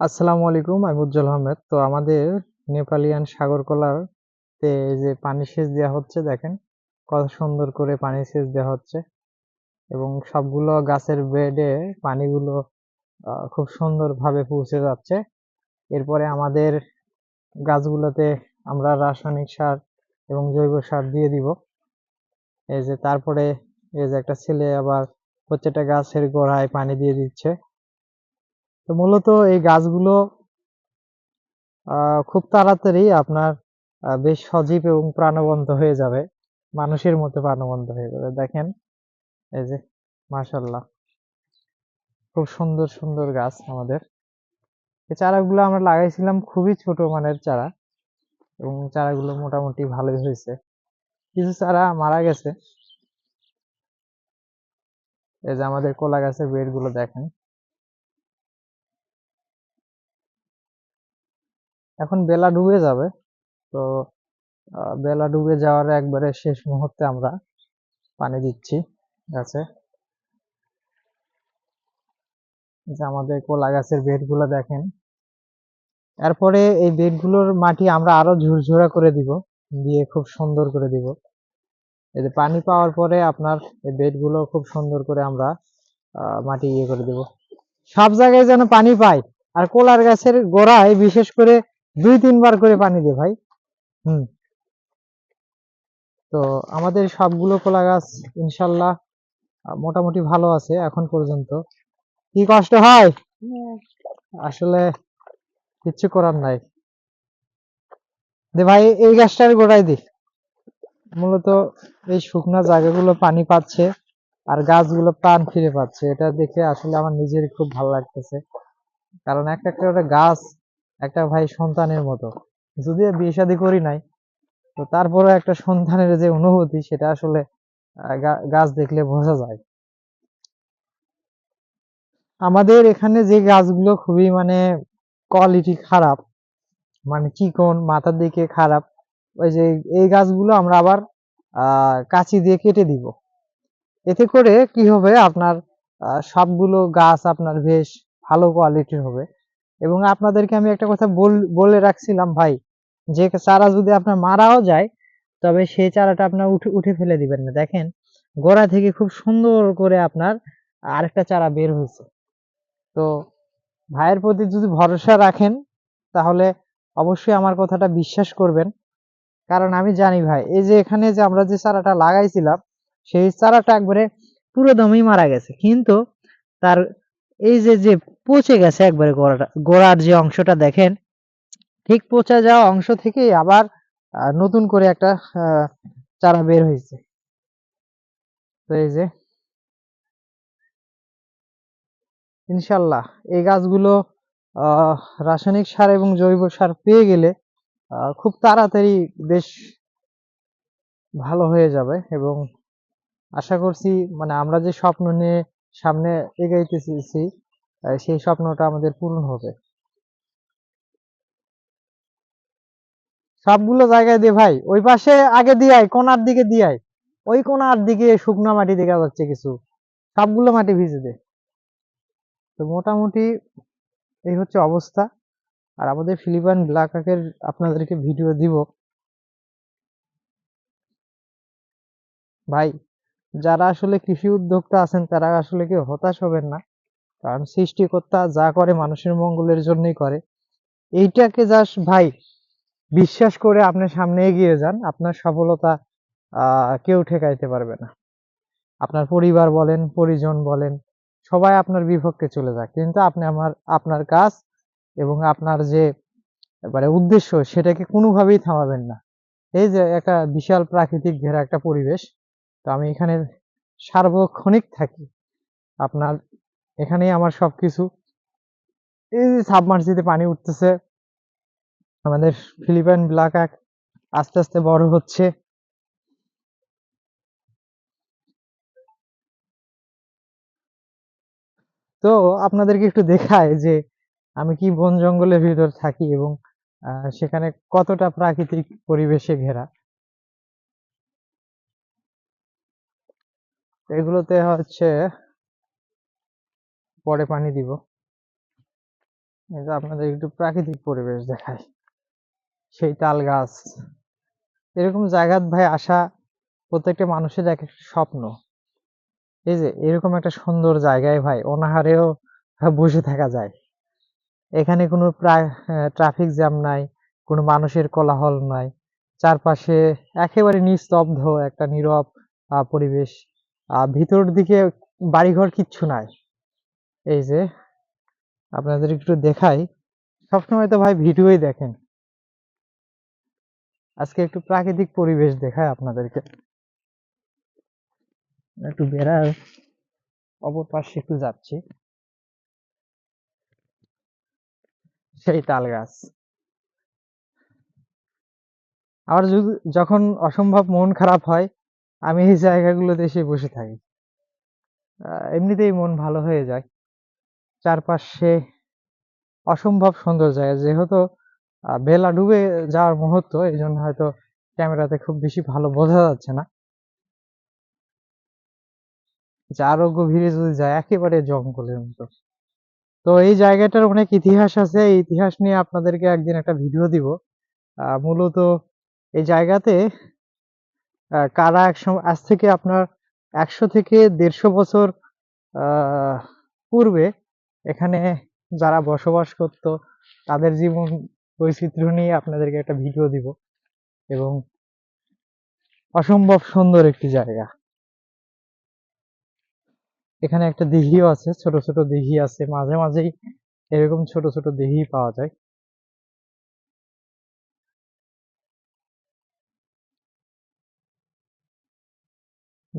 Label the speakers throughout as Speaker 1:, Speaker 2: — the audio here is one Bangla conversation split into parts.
Speaker 1: আসসালামু আলাইকুম, আমি উজ্জ্বল আহমেদ। তো আমাদের নেপালিয়ান সাগর কলার তে এই যে পানি সেচ দেওয়া হচ্ছে, দেখেন কত সুন্দর করে পানি সেচ দেওয়া হচ্ছে। এবং সবগুলো গাছের বেডে পানিগুলো খুব সুন্দরভাবে পৌঁছে যাচ্ছে। এরপরে আমাদের গাছগুলোতে আমরা রাসায়নিক সার এবং জৈব সার দিয়ে দিব। এই যে তারপরে এই যে একটা ছেলে আবার প্রত্যেকটা গাছের গোড়ায় পানি দিয়ে দিচ্ছে। তো মূলত এই গাছগুলো খুব তাড়াতাড়ি আপনার বেশ সজীব এবং প্রাণবন্ত হয়ে যাবে। মানুষের মতো প্রাণবন্ত হয়ে যাবে। দেখেন, এই যে মাশাল্লাহ খুব সুন্দর সুন্দর গাছ আমাদের। এই চারাগুলো আমরা লাগাইছিলাম খুবই ছোট মানের চারা এবং চারাগুলো মোটামুটি ভালোই হয়েছে। কিছু চারা মারা গেছে। এই যে আমাদের কলা গাছের বেডগুলো দেখেন। এখন বেলা ডুবে যাবে। তো বেলা ডুবে যাওয়ার একবারে শেষ মুহূর্তে আমরা পানি দিচ্ছি গাছে যে আমাদের কলা গাছের বেডগুলো দেখেন। এরপরে এই বেডগুলোর মাটি আমরা আরও ঝুরঝুরা করে দিব, দিয়ে খুব সুন্দর করে দিব। এই পানি পাওয়ার পরে আপনার এই বেডগুলো খুব সুন্দর করে আমরা মাটি ইয়ে করে দিব। সব জায়গায় যেন পানি পাই। আর কলার গাছের গোড়ায় বিশেষ করে দুই, তিনবার করে পানি দে ভাই। হুম। তো আমাদের সবগুলো কলা গাছ ইনশাল্লাহ মোটামুটি ভালো আছে এখন পর্যন্ত। কি কষ্ট হয়? আসলে কিচ্ছু করার নাই। দে ভাই, এই গাছটার গোড়ায় দি। মূলত এই শুকনা জায়গাগুলো পানি পাচ্ছে আর গাছগুলো প্রাণ ফিরে পাচ্ছে। এটা দেখে আসলে আমার নিজের খুব ভালো লাগতেছে। কারণ একটা একটা গাছ একটা ভাই সন্তানের মতো। যদিও বিয়ে শাদী করি নাই, তো তারপরে একটা সন্তানের যে অনুভূতি, সেটা আসলে গাছ দেখলে বোঝা যায়। আমাদের এখানে যে গাছগুলো খুবই মানে কোয়ালিটি খারাপ মানে চিকন, মাথার দিকে খারাপ, ওই যে এই গাছগুলো আমরা আবার কাঁচি দিয়ে কেটে দিব। এতে করে কি হবে? আপনার সবগুলো গাছ আপনার বেশ ভালো কোয়ালিটির হবে। এবং আপনাদেরকে আমি একটা কথা বল- রাখছিলাম ভাই, যে চারা যদি আপনার মারাও যায়, তবে সেই চারাটা আপনার উঠে উঠে ফেলে দিবেন না। দেখেন, গোড়া থেকে খুব সুন্দর করে আপনার আরেকটা চারা বের হয়েছে। তো ভাইয়ের প্রতি যদি ভরসা রাখেন, তাহলে অবশ্যই আমার কথাটা বিশ্বাস করবেন। কারণ আমি জানি ভাই, এই যে এখানে যে আমরা যে চারাটা লাগাইছিলাম, সেই চারাটা একবারে পুরো দমই মারা গেছে। কিন্তু তার এই যে যে পচে গেছে একবারে গোড়াটা, গোড়ার যে অংশটা দেখেন, ঠিক পচা যাওয়া অংশ থেকে আবার নতুন করে একটা চারা বের হয়েছে। তো এই যে, ইনশাল্লাহ এই গাছগুলো রাসায়নিক সার এবং জৈব সার পেয়ে গেলে খুব তাড়াতাড়ি বেশ ভালো হয়ে যাবে এবং আশা করছি মানে আমরা যে স্বপ্ন নিয়ে সামনে এগাইতেছি সেই স্বপ্নটা আমাদের পূরণ হবে। সবগুলো জায়গায় দে ভাই, ওই পাশে আগে দিয়াই, কোনার দিকে দিয়াই। ওই কোনার দিকে শুকনা মাটি দেখা যাচ্ছে কিছু। সবগুলো মাটি ভিজে দে। তো মোটামুটি এই হচ্ছে অবস্থা। আর আমাদের ফিলিপাইন ব্ল্যাক আকের আপনাদেরকে ভিডিও দিব। ভাই যারা আসলে কৃষি উদ্যোক্তা আছেন, তারা আসলে কেউ হতাশ হবেন না। কারণ সৃষ্টিকর্তা যা করে মানুষের মঙ্গলের জন্যই করে। এইটাকে জাস্ট ভাই বিশ্বাস করে আপনি সামনে এগিয়ে যান, আপনার সফলতা কেউ ঠেকাইতে পারবে না। আপনার পরিবার বলেন, পরিজন বলেন, সবাই আপনার বিপক্ষে চলে যাক। কিন্তু আপনি আমার, আপনার কাজ এবং আপনার যে মানে উদ্দেশ্য, সেটাকে কোনোভাবেই থামাবেন না। এই যে একটা বিশাল প্রাকৃতিক ঘেরা একটা পরিবেশ তো আমি এখানে সার্বক্ষণিক থাকি। আপনার এখানেই আমার সবকিছু। এই যে সাবমার্সিতে পানি উঠতেছে, আমাদের ফিলিপাইন ব্ল্যাক আক আস্তে আস্তে বড় হচ্ছে। তো আপনাদেরকে একটু দেখায় যে আমি কি বন জঙ্গলের ভিতর থাকি এবং সেখানে কতটা প্রাকৃতিক পরিবেশে ঘেরা। এগুলোতে হচ্ছে পরে পানি দিব। আপনাদের একটু প্রাকৃতিক পরিবেশ দেখায় সেই তাল গাছ এরকম জায়গাত ভাই আসা প্রত্যেকটা মানুষের এক একটা স্বপ্ন। এই যে এরকম একটা সুন্দর জায়গায় ভাই অনাহারেও বসে থাকা যায়। এখানে কোনো ট্রাফিক জ্যাম নাই, কোনো মানুষের কোলাহল নাই। চারপাশে একেবারে নিস্তব্ধ একটা নীরব পরিবেশ। ভিতর দিকে বাড়িঘর কিচ্ছু নাই। এই যে, আপনাদের একটু দেখাই। সবসময় তো ভাই ভিডিওই দেখেন। আজকে একটু প্রাকৃতিক পরিবেশ দেখায় আপনাদেরকে। একটু বেড়ার অপর পাশে একটু যাচ্ছি। সেই তাল গাছ। যদি- যখন অসম্ভব মন খারাপ হয় আমি এই জায়গাগুলোতে এসে বসে থাকি। এমনিতেই মন ভালো হয়ে যায়। চারপাশে অসম্ভব সুন্দর জায়গা। যেহেতু বেলা ডুবে যাওয়ার মুহূর্ত এই জন্য হয়তো ক্যামেরাতে খুব বেশি ভালো বোঝা যাচ্ছে না। আরও গভীরে যদি যায়, একেবারে জঙ্গলের মতো। তো এই জায়গাটার অনেক ইতিহাস আছে। এই ইতিহাস নিয়ে আপনাদেরকে একদিন একটা ভিডিও দিব। মূলত এই জায়গাতে কারা একসময় আজ থেকে আপনার একশো থেকে দেড়শো বছর পূর্বে এখানে যারা বসবাস করত, তাদের জীবন বৈচিত্র্য নিয়ে আপনাদেরকে একটা ভিডিও দিব এবং অসম্ভব সুন্দর একটি জায়গা। এখানে একটা দিঘিও আছে, ছোট ছোট দিঘি আছে, মাঝে মাঝেই এরকম ছোট ছোট দিঘি পাওয়া যায়।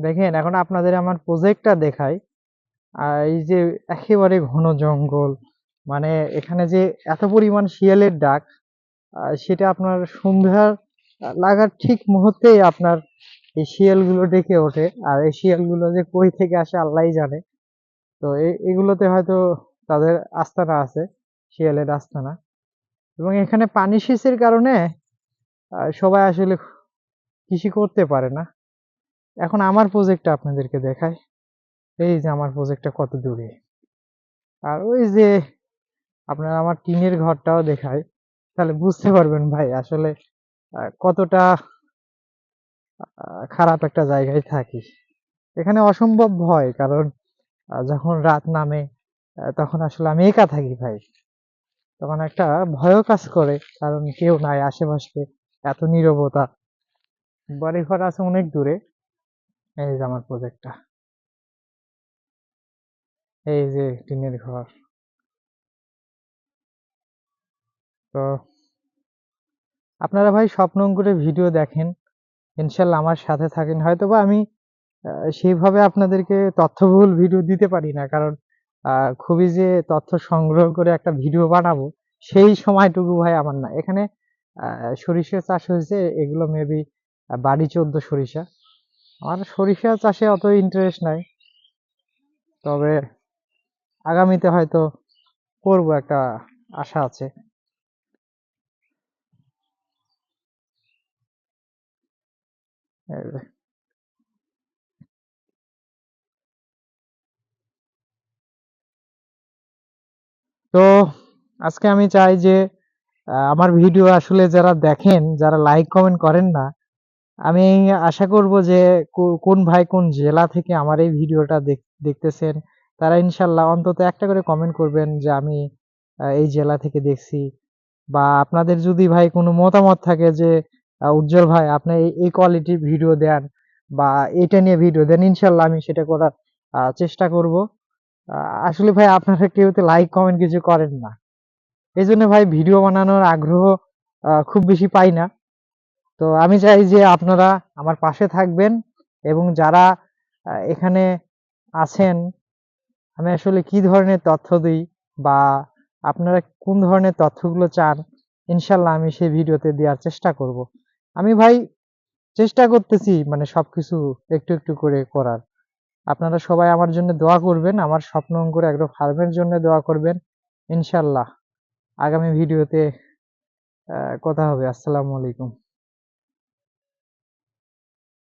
Speaker 1: দেখেন, এখন আপনাদের আমার প্রজেক্টটা দেখাই। এই যে একেবারে ঘন জঙ্গল মানে এখানে যে এত পরিমাণ শিয়ালের ডাক সেটা আপনার সন্ধ্যার লাগার ঠিক মুহূর্তেই আপনার এই শিয়ালগুলো ডেকে ওঠে। আর এই শিয়ালগুলো যে কই থেকে আসে আল্লাহই জানে। তো এগুলোতে হয়তো তাদের আস্তানা আছে, শিয়ালের আস্তানা। এবং এখানে পানি সেচের কারণে সবাই আসলে কৃষি করতে পারে না। এখন আমার প্রজেক্টটা আপনাদেরকে দেখাই। এই যে আমার প্রজেক্টটা কত দূরে। আর ওই যে আপনার আমার টিনের ঘরটাও দেখায় তাহলে বুঝতে পারবেন ভাই, আসলে কতটা খারাপ একটা জায়গায় থাকি। এখানে অসম্ভব ভয়, কারণ যখন রাত নামে তখন আসলে আমি একা থাকি ভাই। তখন একটা ভয়ও কাজ করে, কারণ কেউ নাই, আশেপাশে এত নীরবতা। বাড়ি ঘর আছে অনেক দূরে। এই যে আমার প্রজেক্টটা এই যে টিনের ঘর। তো আপনারা ভাই স্বপ্ন করে ভিডিও দেখেন। ইনশাল্লাহ আমার সাথে থাকেন। হয়তোবা আমি সেইভাবে আপনাদেরকে তথ্যবহুল ভিডিও দিতে পারি না। কারণ খুবই যে তথ্য সংগ্রহ করে একটা ভিডিও বানাবো, সেই সময়টুকু ভাই আমার না। এখানে সরিষা চাষ হয়েছে। এগুলো মেবি বাড়ি চোদ্দ সরিষা। আমার সরিষা চাষে অত ইন্টারেস্ট নাই। তবে আগামীতে হয়তো করব একটা আশা আছে। তো আজকে আমি চাই যে আমার ভিডিও আসলে যারা দেখেন, যারা লাইক কমেন্ট করেন না আমি আশা করব যে কোন ভাই কোন জেলা থেকে আমার এই ভিডিওটা দেখ- দেখতেছেন, তারা ইনশাল্লাহ অন্তত একটা করে কমেন্ট করবেন যে আমি এই জেলা থেকে দেখছি। বা আপনাদের যদি ভাই কোনো মতামত থাকে যে উজ্জ্বল ভাই আপনি এই- এই কোয়ালিটির ভিডিও দেন বা এটা নিয়ে ভিডিও দেন, ইনশাল্লাহ আমি সেটা করার চেষ্টা করব। আসলে ভাই আপনারা কেউ তো লাইক কমেন্ট কিছু করেন না। এই জন্য ভাই ভিডিও বানানোর আগ্রহ খুব বেশি পাই না। তো আমি চাই যে আপনারা আমার পাশে থাকবেন এবং যারা এখানে আছেন, আমি আসলে কি ধরনের তথ্য দিই বা আপনারা কোন ধরনের তথ্যগুলো চান ইনশাল্লাহ আমি সেই ভিডিওতে দেওয়ার চেষ্টা করব। আমি ভাই চেষ্টা করতেছি মানে সবকিছু একটু একটু করে করার। আপনারা সবাই আমার জন্য দোয়া করবেন, আমার স্বপ্ন করে একদম ফার্মের জন্য দোয়া করবেন ইনশাল্লাহ আগামী ভিডিওতে কথা হবে। আসসালামু আলাইকুম।